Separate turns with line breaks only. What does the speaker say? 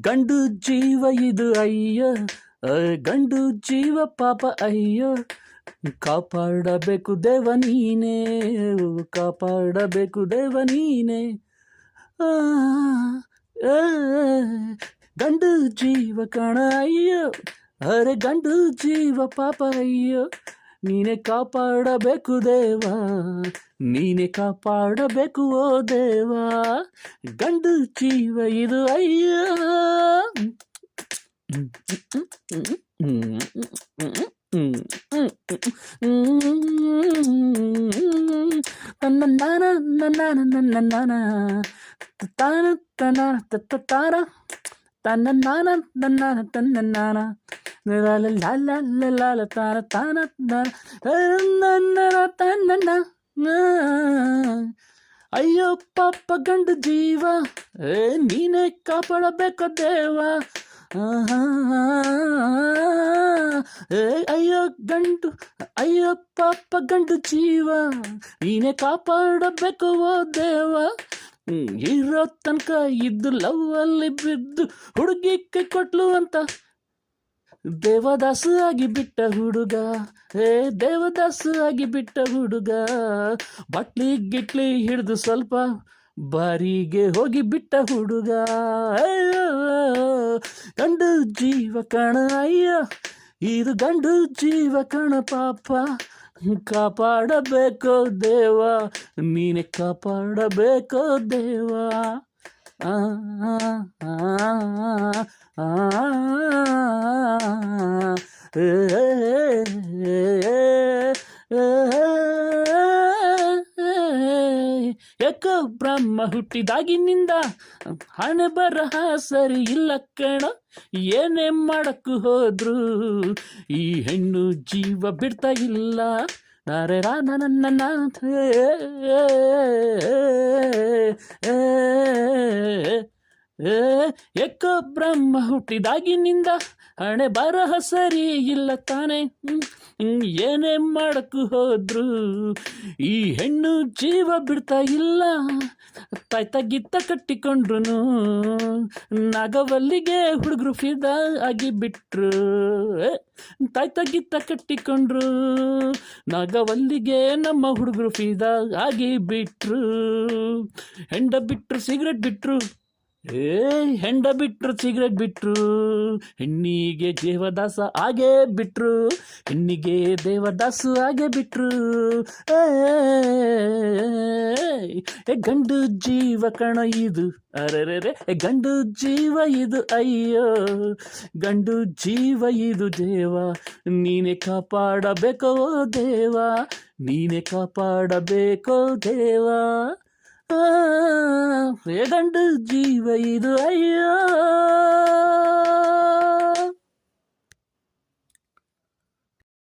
ಗಂಡು ಜೀವ ಇದು ಅಯ್ಯೋ ಗಂಡು ಜೀವ ಪಾಪ ಅಯ್ಯೋ. ಕಾಪಾಡಬೇಕು ದೇವ ನೀನೇ, ಕಾಪಾಡಬೇಕು ದೇವ ನೀನೇ. ಗಂಡು ಜೀವ ಕಣ ಅಯ್ಯೋ ಅರೆ ಗಂಡು ಜೀವ ಪಾಪ ಅಯ್ಯೋ ನೀನೆ ಕಾಪಾಡಬೇಕು ದೇವ ನೀನೆ ಕಾಪಾಡಬೇಕು ಓ ದೇವ ಗಂಡು ಜೀವ ಇದು ಅಯ್ಯೋ ನನ್ನ ನಾನ ನನ್ನ ನನ್ನ ನಾನ ತಾನ ತನ ತತ್ತ ತಾನ ತನ್ನ ನಾನ ನನ್ನ ತನ್ನ ನಾನ ಅಯ್ಯೋ ಪಾಪ ಗಂಡು ಜೀವ, ಏ ನೀನೇ ಕಾಪಾಡಬೇಕು ದೇವ. ಏ ಅಯ್ಯೋ ಗಂಡು, ಅಯ್ಯೋ ಪಾಪ ಗಂಡು ಜೀವ, ನೀನೇ ಕಾಪಾಡಬೇಕು ಓ ದೇವ. ಇರೋ ತನಕ ಇದ್ದು ಲವ್ ಅಲ್ಲಿ ಬಿದ್ದು ಹುಡುಗಿ ಕೈ ಕೊಟ್ಲು ಅಂತ. ದೇವದಾಸ ಆಗಿ ಬಿಟ್ಟ ಹುಡುಗ ಏ ದೇವದಾಸ ಆಗಿ ಬಿಟ್ಟ ಹುಡುಗ ಬಟ್ಲಿ ಗಿಟ್ಲಿ ಹಿಡಿದು ಸ್ವಲ್ಪ ಬಾರಿಗೆ ಹೋಗಿ ಬಿಟ್ಟ ಹುಡುಗ. ಗಂಡು ಜೀವ ಕಣ ಅಯ್ಯ ಇದು ಗಂಡು ಜೀವ ಕಣ ಪಾಪ. ಕಾಪಾಡಬೇಕೋ ದೇವ ನೀನೆ ಕಾಪಾಡಬೇಕೋ ದೇವ. ಆ, ಯಾಕೋ ಬ್ರಹ್ಮ ಹುಟ್ಟಿದಾಗಿನಿಂದ ಹಣೆ ಬರಹ ಸರಿ ಇಲ್ಲ ಕಣ. ಏನೇ ಮಾಡಕ್ಕೂ ಹೋದ್ರು ಈ ಹೆಣ್ಣು ಜೀವ ಬಿಡ್ತಾ ಇಲ್ಲ. ನಾರೆ ರಾ ನನ್ನ ಏಕೋ ಬ್ರಹ್ಮ ಹುಟ್ಟಿದಾಗಿನಿಂದ ಹಣೆ ಬರಹ ಸರಿ ಇಲ್ಲ ತಾನೆ. ಏನೇ ಮಾಡಕ್ಕೂ ಹೋದ್ರು. ಈ ಹೆಣ್ಣು ಜೀವ ಬಿಡ್ತಾ ಇಲ್ಲ. ತಾಯ್ತ ಗಿತ್ತ ಕಟ್ಟಿಕೊಂಡ್ರು ನಾಗವಲ್ಲಿಗೆ ಹುಡುಗರು ಫಿದ ಆಗಿ ಬಿಟ್ರು. ಏ, ತಾಯ್ತ ಗಿತ್ತ ಕಟ್ಟಿಕೊಂಡ್ರು. ನಾಗವಲ್ಲಿಗೆ ನಮ್ಮ ಹುಡುಗರು ಫಿದ ಆಗಿ ಬಿಟ್ರು. ಹೆಂಡ ಬಿಟ್ರು ಸಿಗರೆಟ್ ಬಿಟ್ರು. ಏ ಹೆಂಡ ಬಿಟ್ರು ಸಿಗರೇಟ್ ಬಿಟ್ರು ಹೆಣ್ಣಿಗೆ ದೇವದಾಸ ಹಾಗೆ ಬಿಟ್ರು ಹೆಣ್ಣಿಗೆ ದೇವದಾಸ ಹಾಗೆ ಬಿಟ್ರು. ಏ, ಏ ಗಂಡು ಜೀವ ಕಣ ಇದು. ಅರೆರೆ ಗಂಡು ಜೀವ ಇದು ಅಯ್ಯೋ. ಗಂಡು ಜೀವ ಇದು ದೇವ ನೀನೆ ಕಾಪಾಡಬೇಕೋ ದೇವ ನೀನೆ ಕಾಪಾಡಬೇಕೋ ದೇವ. ಆ, ಏ ಗಂಡು ಜೀವ ಇದು ಅಯ್ಯೋ